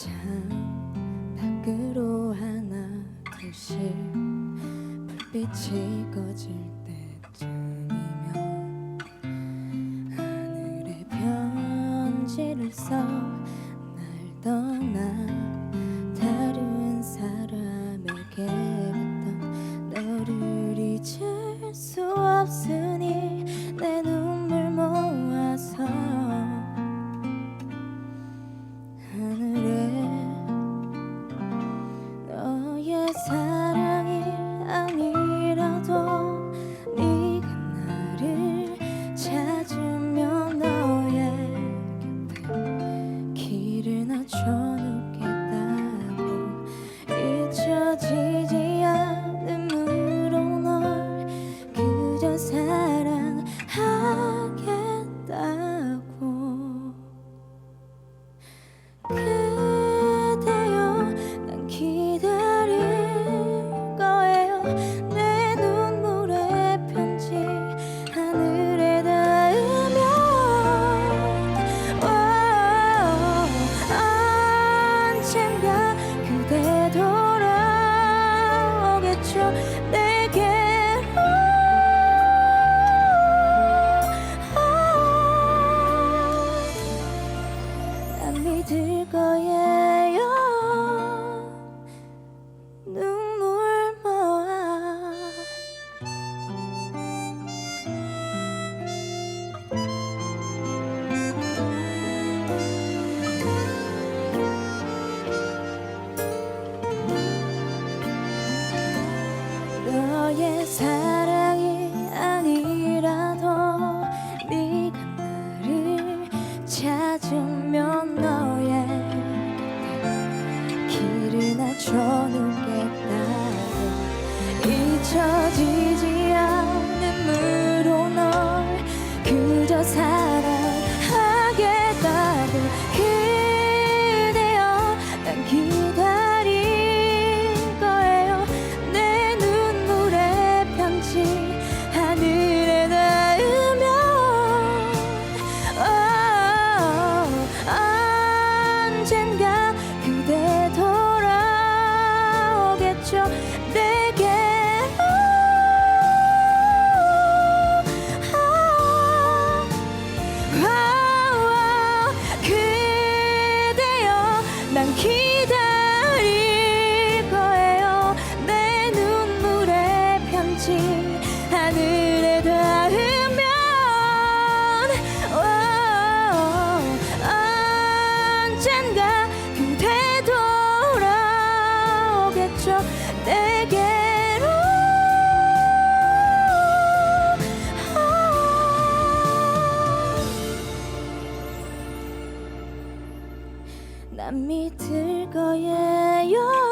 창 밖으로 하나둘씩 불빛이 꺼질 때쯤이면 하늘에 편지를 써 奇迹 내게로 아, 난 믿을 거야 오셔 내게로. 아. 난 믿을 거예요.